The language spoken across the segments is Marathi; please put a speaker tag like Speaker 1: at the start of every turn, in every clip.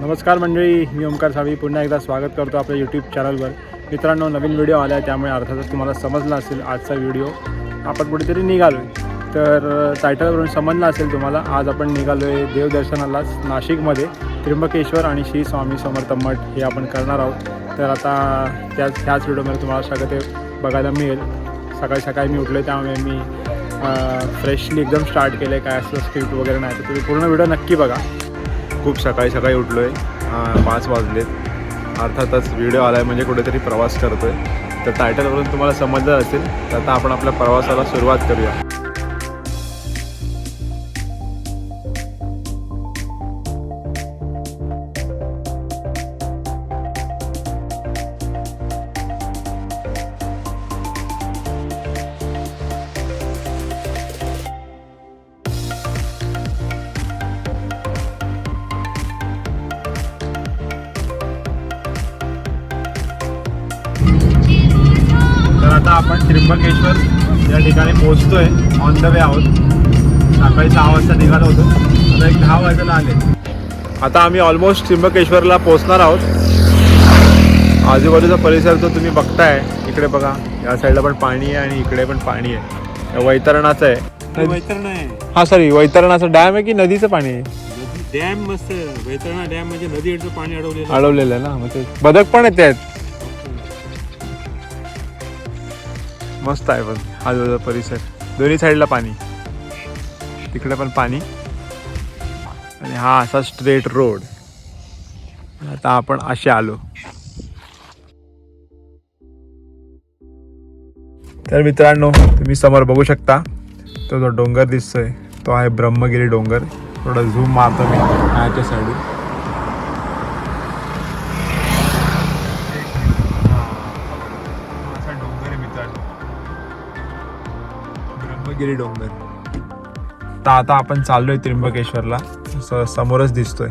Speaker 1: नमस्कार मंडळी मी ओमकार सावी. पुन्हा एकदा स्वागत करतो आपल्या यूट्यूब चॅनलवर मित्रांनो नवीन व्हिडिओ आला आहे त्यामुळे अर्थातच तुम्हाला समजला असेल आजचा व्हिडिओ आपण कुठेतरी निघालो आहे तर टायटलवरून समजलं असेल तुम्हाला आज आपण निघालो आहे देवदर्शनालाच नाशिकमध्ये. त्र्यंबकेश्वर आणि श्री स्वामी समर्थ मठ हे आपण करणार आहोत. तर आता त्याच ह्याच व्हिडिओमध्ये तुम्हाला सगळं ते बघायला मिळेल. सकाळी सकाळी मी उठलो त्यामुळे मी फ्रेशली एकदम स्टार्ट केलं आहे काय असं स्क्रिप्ट वगैरे नाही तर तुम्ही पूर्ण व्हिडिओ नक्की बघा. खूप सकाळी सकाळी उठलो आहे पाच वाजलेत. अर्थातच व्हिडिओ आला आहे म्हणजे कुठेतरी प्रवास करतो आहे तर टायटलवरून तुम्हाला समजलं असेल तर आता आपण आपल्या प्रवासाला सुरुवात करूया. त्र्यंबकेश्वर या ठिकाणी पोहोचतोय. ऑन द वे आहोत सकाळी सहा वाजता निघालो होतो. आता एक दहा वाजायला आले. आता आम्ही ऑलमोस्ट त्र्यंबकेश्वरला पोहोचणार आहोत. आजूबाजूचा परिसर तो तुम्ही बघताय इकडे बघा. या साईडला पण पाणी आहे आणि इकडे पण पाणी आहे. वैतरणाचं आहे.
Speaker 2: वैतरणा आहे.
Speaker 1: हा सॉरी वैतरणाचं डॅम आहे की नदीचं पाणी आहे?
Speaker 2: डॅम मस्त वैतरणा डॅम म्हणजे नदीचं पाणी अडवलेलं
Speaker 1: अडवलेलं आहे ना? मग ते बदक पण येते आहेत मस्त आहे पण आजूबाजूचा परिसर. दोन्ही साईडला पाणी. तिकडे पण पाणी. आणि हा असा स्ट्रेट रोड आता आपण असे आलो. तर मित्रांनो तुम्ही समोर बघू शकता. तो जो डोंगर दिसतोय तो आहे ब्रह्मगिरी डोंगर. थोडा झूम मारतो मी याच्या साईड ब्रह्मगिरी डोंगर. तर आता आपण चाललोय त्र्यंबकेश्वरला. समोरच दिसतोय.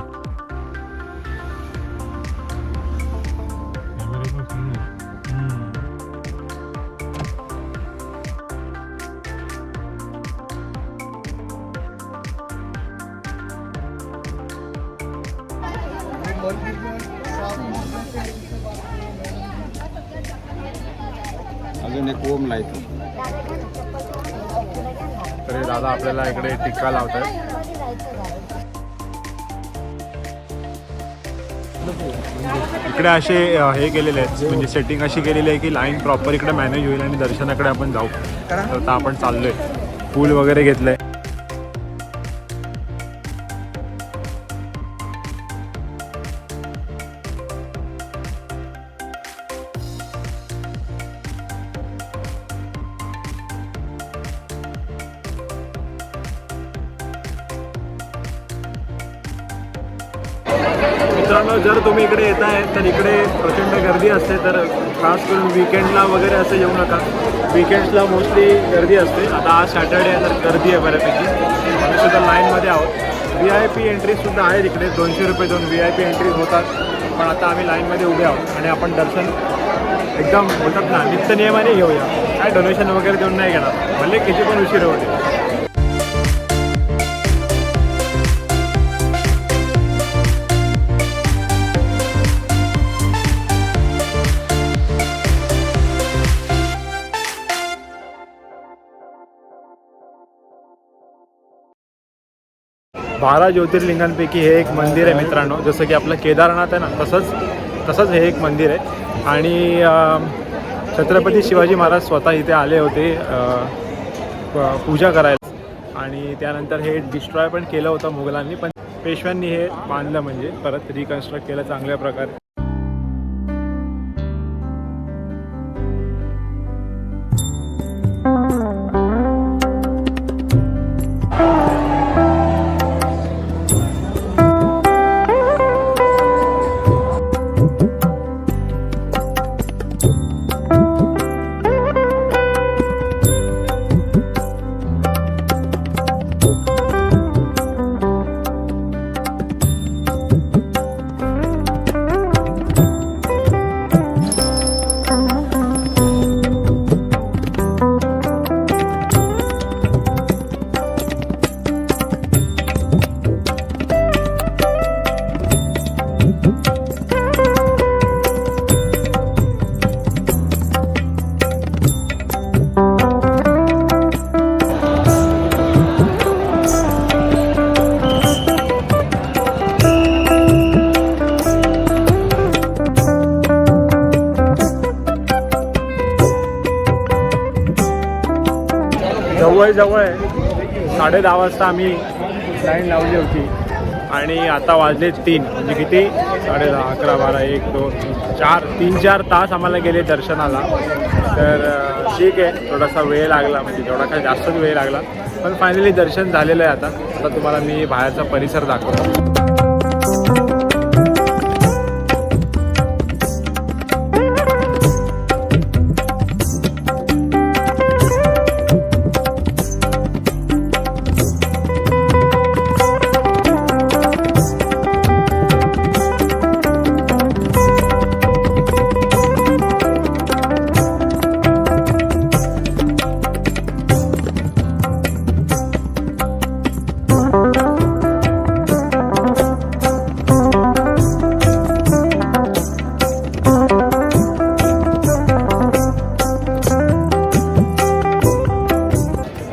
Speaker 2: अजून एक ओम लायतो
Speaker 1: तर हे दादा आपल्याला इकडे टिक्का लावतात इकडे असे हे केलेले आहेत. म्हणजे सेटिंग अशी केलेली आहे की लाईन प्रॉपर इकडे मॅनेज होईल आणि दर्शनाकडे आपण जाऊ. तर आता आपण चाललोय. फूल वगैरे घेतलंय. मित्रांनो जर तुम्ही इकडे येत आहे तर इकडे प्रचंड गर्दी असते. तर खास करून विकेंडला वगैरे असं येऊ नका. विकेंड्सला मोस्टली गर्दी असते. आता आज सॅटर्डे आहे तर गर्दी आहे बऱ्यापैकी. आम्ही सुद्धा लाईनमध्ये आहोत. व्ही आय पी एंट्रीजसुद्धा आहेत इकडे. दोनशे रुपये दोन व्ही आय पी एंट्रीज होतात. पण आता आम्ही लाईनमध्ये उभे आहोत. आणि आपण दर्शन एकदम होतात ना. नित्य नियमाने घेऊया. काय डोनेशन वगैरे देऊन नाही घेणार. भले किती पण उशीर होते बारा ज्योतिर्लिंगांपैकी हे एक मंदिर आहे मित्रांनो. जसं की आपलं केदारनाथ आहे ना तसंच तसंच हे एक मंदिर आहे. आणि छत्रपती शिवाजी महाराज स्वतः इथे आले होते प- पूजा करायला. आणि त्यानंतर हे डिस्ट्रॉय पण केलं होतं मुघलांनी पण पेशव्यांनी हे बांधलं म्हणजे परत रिकन्स्ट्रक्ट केलं चांगल्या प्रकारे. जवळ आहे साडे दहा वाजता आम्ही लाईन लावली होती. आणि आता वाजले तीन. म्हणजे किती? साडे दहा अकरा बारा एक दोन चार. तीन चार तास आम्हाला गेले दर्शनाला. तर ठीक आहे. थोडासा वेळ लागला. म्हणजे थोडा काय जास्तच वेळ लागला. पण फायनली दर्शन झालेलं आहे आता. आता तुम्हाला मी बाहेरचा परिसर दाखवतो.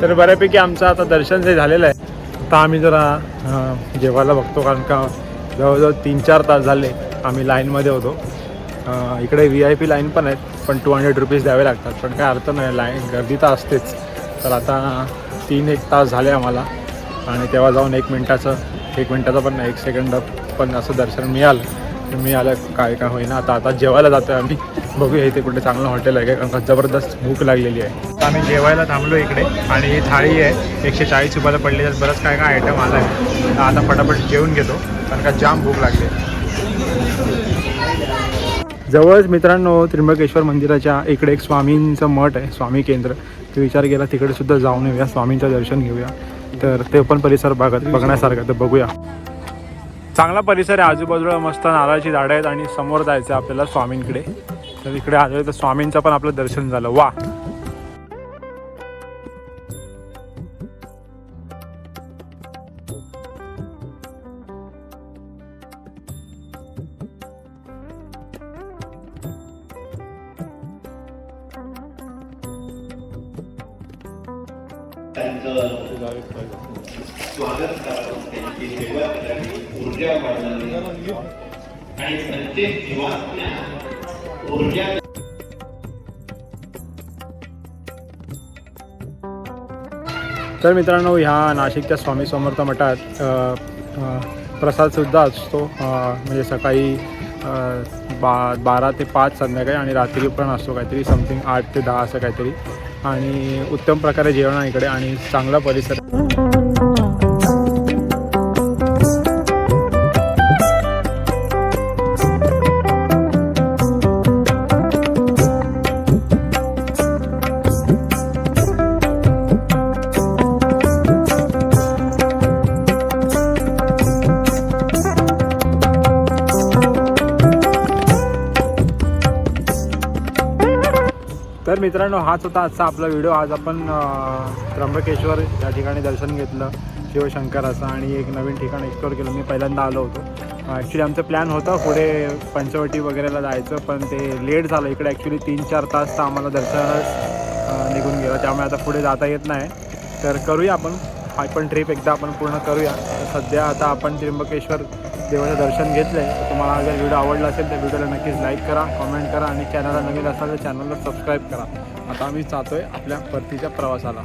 Speaker 1: तर बऱ्यापैकी आमचं आता दर्शन जे झालेलं आहे आता आम्ही जरा जेवायला बघतो कारण का जवळजवळ तीन चार तास झाले आम्ही लाईनमध्ये होतो. इकडे व्ही आय पी लाईन पण आहेत पण टू हंड्रेड रुपीज द्यावे लागतात. पण काय अर्थ नाही लाईन गर्दी तर असतेच. तर आता तीन एक तास झाले आम्हाला आणि तेव्हा जाऊन एक मिनटाचं एक मिनटाचं पण एक सेकंड पण असं दर्शन मिळालं. मी आला काय काय होईना. आता आता जेवायला जातो आहे आम्ही. बघूया इथे कुठे चांगलं हॉटेल आहे का? कारण का जबरदस्त भूक लागलेली आहे. तर आम्ही जेवायला थांबलो इकडे. आणि ही थाळी आहे. एकशे चाळीस रुपयाला पडली त्यात बरंच काय काय आयटम आला आहे आता फटाफट जेवून घेतो. कारण का जाम भूक लागली जवळच मित्रांनो त्र्यंबकेश्वर मंदिराच्या इकडे एक स्वामींचं मठ आहे स्वामी केंद्र. ते विचार केला तिकडे सुद्धा जाऊन येऊया स्वामींचं दर्शन घेऊया. तर ते पण परिसर बघत बघण्यासारखं तर बघूया. चांगला परिसर आहे आजूबाजूला मस्त नारळाची झाडं आहेत आणि समोर जायचं आहे आपल्याला स्वामींकडे. तर इकडे आलो तर स्वामींचं पण आपलं दर्शन झालं. वा!
Speaker 3: स्वागत करतो त्यांची सेवा करावी ऊर्जा वाढवावी आणि प्रत्येक जीवात्म्या ऊर्जा
Speaker 1: तर मित्रांनो ह्या नाशिकच्या स्वामी समर्थ मठात प्रसादसुद्धा असतो. म्हणजे सकाळी बा बारा ते पाच संध्याकाळी आणि रात्री पण असतो काहीतरी समथिंग आठ ते दहा असं काहीतरी. आणि उत्तम प्रकारे जेवण आहे इकडे आणि चांगला परिसर. तर मित्रांनो हाच होता आजचा आपला व्हिडिओ. आज आपण त्र्यंबकेश्वर या ठिकाणी दर्शन घेतलं शिवशंकराचं आणि एक नवीन ठिकाण एक्सप्लोर केलं. मी पहिल्यांदा आलो होतो. ॲक्च्युली आमचं प्लॅन होतं पुढे पंचवटी वगैरेला जायचं पण ते लेट झालं. इकडे ॲक्च्युली तीन चार तास तर आम्हाला दर्शनालाच निघून गेलं. त्यामुळे आता पुढे जाता येत नाही. तर करूया आपण. हा पण ट्रिप एकदा आपण पूर्ण करूया. सध्या आता आपण त्र्यंबकेश्वर देवाचं दर्शन घेतलं आहे तर तुम्हाला जर व्हिडिओ आवडला असेल तर व्हिडिओला नक्कीच लाईक करा कमेंट करा आणि चॅनलला नवीन असाल तर चॅनलला सबस्क्राईब करा. आता आम्ही जातो आहे आपल्या परतीच्या प्रवासाला.